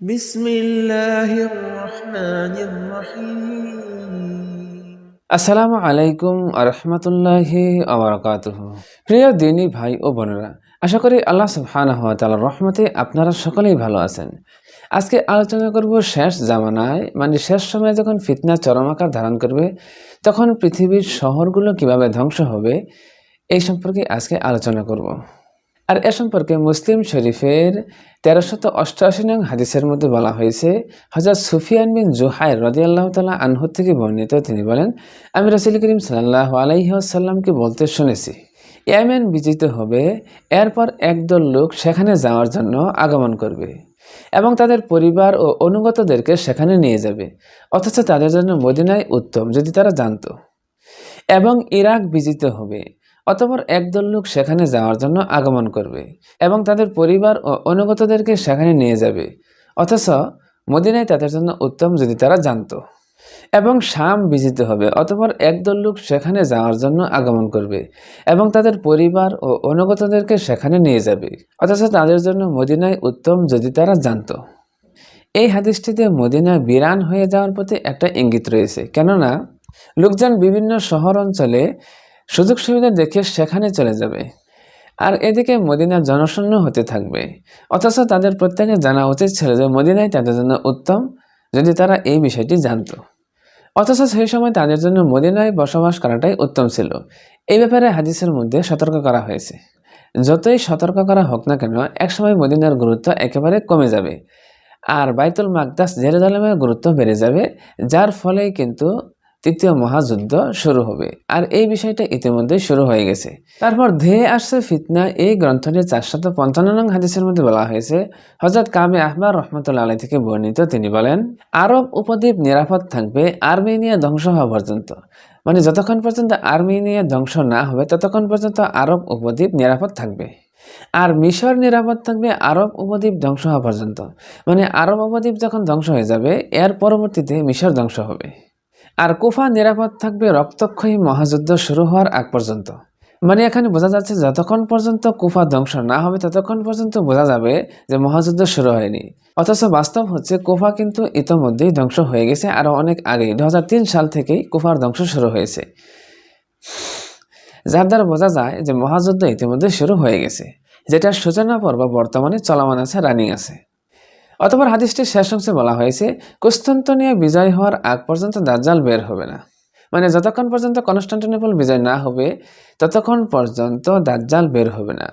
بسم الله الرحمن الرحيم আসসালামু আলাইকুম আরহামতুল্লাহি আবরকাতুহ প্রিয় দিনী ভাই ও বোনেরা আশা করি আল্লাহ সুবহানাহু ওয়া তাআলার রহমতে আপনারা সকলেই ভালো আছেন আজকে আলোচনা করব শেষ জামানায় মানে শেষ সময়ে যখন ফিতনা চরম আকার ধারণ করবে তখন পৃথিবীর শহরগুলো কিভাবে ধ্বংস হবে এই সম্পর্কে আজকে আলোচনা করব আর এ সম্পর্কে মুসলিম শরীফের তেরোশত অষ্টআশি নং হাদিসের মধ্যে বলা হয়েছে হজরত সুফিয়ান বিন জুহাই রদিয়াল্লাহ তালা আনহু থেকে বর্ণিত, তিনি বলেন, আমি রসুল করিম সাল্লাহ আলাইসাল্লামকে বলতে শুনেছি, ইয়ামেন বিজিত হবে, এরপর একদল লোক সেখানে যাওয়ার জন্য আগমন করবে এবং তাদের পরিবার ও অনুগতদেরকে সেখানে নিয়ে যাবে, অথচ তাদের জন্য মদিনায় উত্তম যদি তারা জানতো এবং ইরাক বিজিত হবে। অতপর একদল লোক সেখানে যাওয়ার জন্য আগমন করবে এবং তাদের পরিবার ও অনুগতদেরকে সেখানে নিয়ে যাবে। অথচ মদিনায় তাদের জন্য উত্তম যদি তারা জানত। এবং শাম বিজিত হবে। অতপর একদল লোক সেখানে যাওয়ার জন্য আগমন করবে এবং তাদের পরিবার ও অনুগতদেরকে সেখানে নিয়ে যাবে। অথচ তাদের জন্য মদিনায় উত্তম যদি তারা জানত। এই হাদিসটিতে মদিনা বিরান হয়ে যাওয়ার প্রতি একটা ইঙ্গিত রয়েছে। কেননা, লোকজন বিভিন্ন শহর অঞ্চলে সুযোগ সুবিধা দেখে সেখানে চলে যাবে। আর এদিকে মদিনা জনশূন্য হতে থাকবে। অথচ তাদের প্রত্যেকে জানা উচিত ছিল যে মদিনাই তাদের জন্য উত্তম, যদি তারা এই বিষয়টি জানতো। অথচ সেই সময় তাদের জন্য মদিনায় বসবাস করাটাই উত্তম ছিল। এই ব্যাপারে হাদিসের মধ্যে সতর্ক করা হয়েছে। যতই সতর্ক করা হোক না কেন, একসময় মদিনার গুরুত্ব একেবারে কমে যাবে। আর বাইতুল মাকদাস জেরুজালেমের গুরুত্ব বেড়ে যাবে, যার ফলে কিন্তু তৃতীয় মহাযুদ্ধ শুরু হবে। আর এই বিষয়টা ইতিমধ্যেই শুরু হয়ে গেছে। তারপর ধেয়ে আসছে ফিতনা। এই গ্রন্থটির চারশত পঞ্চান্ন নং হাদিসের মধ্যে বলা হয়েছে হজরত কামে আহবার রহমতুল্লা আলী থেকে বর্ণিত। তিনি বলেন, আরব উপদ্বীপ নিরাপদ থাকবে, আর্মেনিয়া ধ্বংস হওয়া পর্যন্ত। মানে যতক্ষণ পর্যন্ত আর্মেনিয়া ধ্বংস না হবে, ততক্ষণ পর্যন্ত আরব উপদ্বীপ নিরাপদ থাকবে। আর মিশর নিরাপদ থাকবে, আরব উপদ্বীপ ধ্বংস হওয়া পর্যন্ত। মানে আরব উপদ্বীপ যখন ধ্বংস হয়ে যাবে, এর পরবর্তীতে মিশর ধ্বংস হবে। আর কুফা নিরাপদ থাকবে রক্তক্ষয়ী মহাযুদ্ধ শুরু হওয়ার আগ পর্যন্ত। মানে এখানে বোঝা যাচ্ছে যতক্ষণ পর্যন্ত কুফা ধ্বংস না হবে, ততক্ষণ পর্যন্ত বোঝা যাবে যে মহাযুদ্ধ শুরু হয়নি। অথচ বাস্তব হচ্ছে কুফা কিন্তু ইতোমধ্যেই ধ্বংস হয়ে গেছে আরও অনেক আগেই দু হাজার তিন সাল থেকেই কুফার ধ্বংস শুরু হয়েছে। যার দ্বারা বোঝা যায় যে মহাযুদ্ধ ইতিমধ্যে শুরু হয়ে গেছে। যেটার সূচনা পর্ব বর্তমানে চলমান আছে, রানিং আছে। অতপর হাদিসটির শেষ অংশে বলা হয়েছে, কুস্তন্তনীয় বিজয় হওয়ার আগ পর্যন্ত দাজ্জাল বের হবে না। মানে যতক্ষণ পর্যন্ত কনস্টান্টিনোপল বিজয় না হবে, ততক্ষণ পর্যন্ত দাজ্জাল বের হবে না।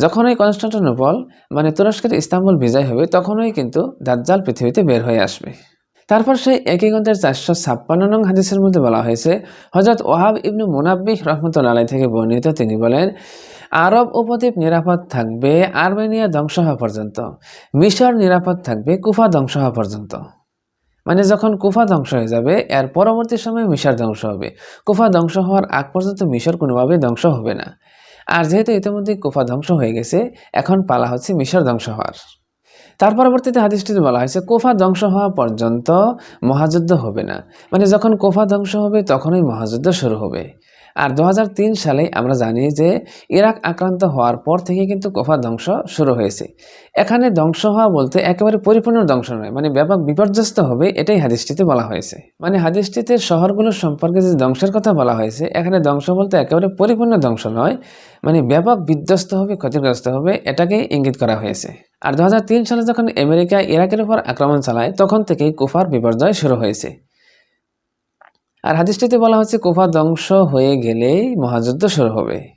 যখনই কনস্টান্টিনোপল মানে তুরস্কের ইস্তাম্বুল বিজয় হবে, তখনই কিন্তু দাজ্জাল পৃথিবীতে বের হয়ে আসবে। তারপর সেই একই গ্রন্থের চারশো ছাপ্পান্ন নং হাদিসের মধ্যে বলা হয়েছে হজরত ওহাব ইবনু মুনাব্বিহ রহমতুল্লাহ থেকে বর্ণিত। তিনি বলেন, আরব উপদ্বীপ নিরাপদ থাকবে, আর্মেনিয়া ধ্বংস হওয়া পর্যন্ত। মিশর নিরাপদ থাকবে, কুফা ধ্বংস হওয়া পর্যন্ত। মানে যখন কুফা ধ্বংস হয়ে যাবে, এর পরবর্তী সময়ে মিশর ধ্বংস হবে। কুফা ধ্বংস হওয়ার আগ পর্যন্ত মিশর কোনোভাবেই ধ্বংস হবে না। আর যেহেতু ইতিমধ্যে কুফা ধ্বংস হয়ে গেছে, এখন পালা হচ্ছে মিশর ধ্বংস হওয়ার। তার পরবর্তীতে হাদিসটিতে বলা হয়েছে, কোফা ধ্বংস হওয়া পর্যন্ত মহাযুদ্ধ হবে না। মানে যখন কোফা ধ্বংস হবে, তখনই মহাযুদ্ধ শুরু হবে। আর দু হাজার তিন সালে আমরা জানি যে ইরাক আক্রান্ত হওয়ার পর থেকে কিন্তু কোফা ধ্বংস শুরু হয়েছে। এখানে ধ্বংস হওয়া বলতে একেবারে পরিপূর্ণ ধ্বংস নয় মানে ব্যাপক বিপর্যস্ত হবে এটাই হাদিসটিতে বলা হয়েছে। মানে হাদিসটিতে শহরগুলোর সম্পর্কে যে ধ্বংসের কথা বলা হয়েছে, এখানে ধ্বংস বলতে একেবারে পরিপূর্ণ ধ্বংস নয় মানে ব্যাপক বিধ্বস্ত হবে, ক্ষতিগ্রস্ত হবে এটাকেই ইঙ্গিত করা হয়েছে। আর দু হাজার তিন সালে যখন আমেরিকা ইরাকের উপর আক্রমণ চালায়, তখন থেকেই কুফার বিপর্যয় শুরু হয়েছে। আর হাদিসটিতে বলা হচ্ছে কুফা ধ্বংস হয়ে গেলেই মহাযুদ্ধ শুরু হবে।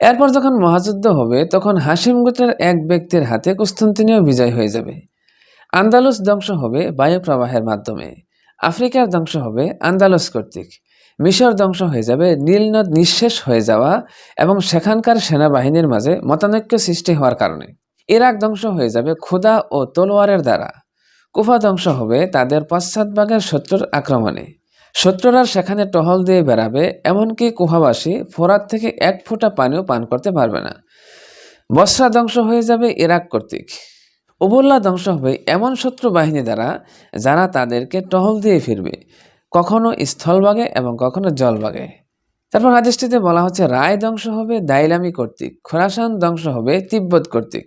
এরপর যখন মহাযুদ্ধ হবে, তখন হাসিম গোত্রের এক ব্যক্তির হাতে কুস্তন্তিনীয় বিজয় হয়ে যাবে। আন্দালুস ধ্বংস হবে বায়ু প্রবাহের মাধ্যমে। আফ্রিকার ধ্বংস হবে আন্দালুস কর্তৃক। মিশর ধ্বংস হয়ে যাবে নীলনদ নিঃশেষ হয়ে যাওয়া এবং সেখানকার সেনাবাহিনীর মাঝে মতানৈক্য সৃষ্টি হওয়ার কারণে। ইরাক ধ্বংস হয়ে যাবে ক্ষুদা ও তলোয়ারের দ্বারা। কুফা ধ্বংস হবে তাদের পশ্চাৎভাগের শত্রুর আক্রমণে। শত্রুরা সেখানে টহল দিয়ে বেড়াবে, এমনকি কুহাবাসী ফোরাত থেকে এক ফোঁটা পানিও পান করতে পারবে না। বসরা ধ্বংস হয়ে যাবে ইরাক কর্তৃক। উবুল্লা ধ্বংস হবে এমন শত্রু বাহিনী দ্বারা যারা তাদেরকে টহল দিয়ে ফিরবে, কখনো স্থলভাগে এবং কখনো জলভাগে। তারপর হাদিসটিতে বলা হচ্ছে, রায় ধ্বংস হবে দাইলামি কর্তৃক, খোরাসান ধ্বংস হবে তিব্বত কর্তৃক।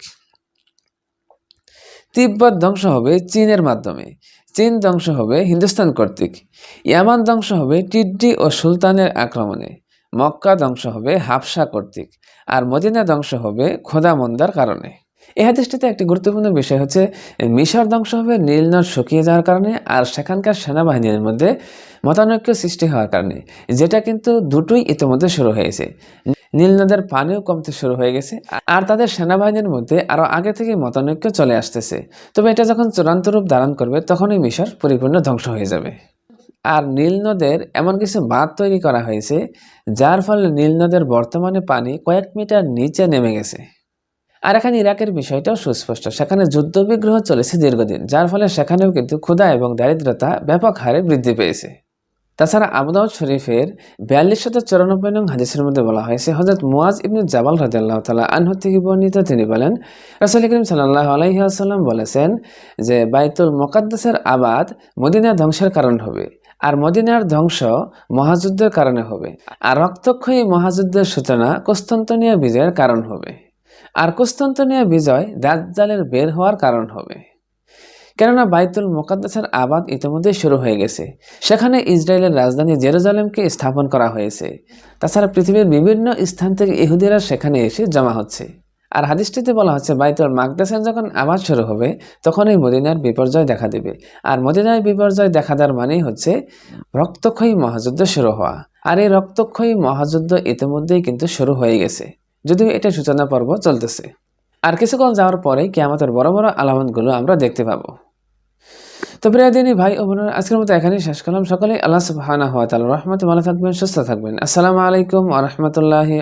তিব্বত ধ্বংস হবে চীনের মাধ্যমে। চীন ধ্বংস হবে হিন্দুস্তান কর্তৃক। ইয়ামান ধ্বংস হবে টিড্ডি ও সুলতানের আক্রমণে। মক্কা ধ্বংস হবে হাফসা কর্তৃক। আর মদিনা ধ্বংস হবে খোদা মন্দার কারণে। এই হাদিসটিতে একটি গুরুত্বপূর্ণ বিষয় হচ্ছে, মিশর ধ্বংস হবে নীলনদ শুকিয়ে যাওয়ার কারণে আর সেখানকার সেনাবাহিনীর মধ্যে মতানৈক্য সৃষ্টি হওয়ার কারণে। যেটা কিন্তু দুটোই ইতিমধ্যে শুরু হয়েছে। নীল নদের পানিও কমতে শুরু হয়ে গেছে, আর তাদের সেনাবাহিনীর মধ্যে আরও আগে থেকে মতানৈক্য চলে আসতেছে। তবে এটা যখন চূড়ান্ত রূপ ধারণ করবে, তখনই মিশর পরিপূর্ণ ধ্বংস হয়ে যাবে। আর নীল নদের এমন কিছু বাঁধ তৈরি করা হয়েছে, যার ফলে নীল নদের বর্তমানে পানি কয়েক মিটার নিচে নেমে গেছে। আর এখানে ইরাকের বিষয়টাও সুস্পষ্ট। সেখানে যুদ্ধবিগ্রহ চলেছে দীর্ঘদিন, যার ফলে সেখানেও কিন্তু ক্ষুধা এবং দারিদ্রতা ব্যাপক হারে বৃদ্ধি পেয়েছে। তাছাড়া আবুদাউদ শরীফের বিয়াল্লিশ শত চৌরানব্বই নং হাদিসের মধ্যে বলা হয়েছে হজরত মুয়াজ ইবনু জাবাল রাদিয়াল্লাহ তালা আনহু থেকে বর্ণিত তিনি বলেন, রাসুল করিম সাল্লাহ আলাইসাল্লাম বলেছেন যে, বাইতুল মোকাদ্দাসের আবাদ মদিনা ধ্বংসের কারণ হবে, আর মদিনার ধ্বংস মহাযুদ্ধের কারণে হবে, আর রক্তক্ষয়ী মহাযুদ্ধের সূচনা কোস্তন্তনীয় বিজয়ের কারণ হবে। আর কোস্তন্তনীয় বিজয় দাজ্জালের বের হওয়ার কারণ হবে। কেননা বাইতুল মোকাদ্দাসের আবাদ ইতিমধ্যে শুরু হয়ে গেছে। সেখানে ইসরায়েলের রাজধানী জেরুজালেমকে স্থাপন করা হয়েছে। তাছাড়া পৃথিবীর বিভিন্ন স্থান থেকে ইহুদিরা সেখানে এসে জমা হচ্ছে। আর হাদিসটিতে বলা হচ্ছে, বাইতুল মাকদাসের যখন আবাদ শুরু হবে তখন এই মদিনার বিপর্যয় দেখা দেবে। আর মদিনায় বিপর্যয় দেখা দেওয়ার মানেই হচ্ছে, রক্তক্ষয়ী মহাযুদ্ধ শুরু হওয়া। আর এই রক্তক্ষয়ী মহাযুদ্ধ ইতিমধ্যেই কিন্তু শুরু হয়ে গেছে। যদিও এটা সূচনা পর্ব চলতেছে। আর কিছুক্ষণ যাওয়ার পরে আমাদের বড় বড় আলামতগুলো আমরা দেখতে পাবো। তো প্রিয় দিনী ভাই ও বোনেরা, আজকের মতো এখানেই শেষ করলাম। সকলেই আল্লাহ সুবহানাহু হওয়া তাল রহমত ভালো থাকবেন, সুস্থ থাকবেন। আসসালামু আলাইকুম আ রাহমাতুল্লাহি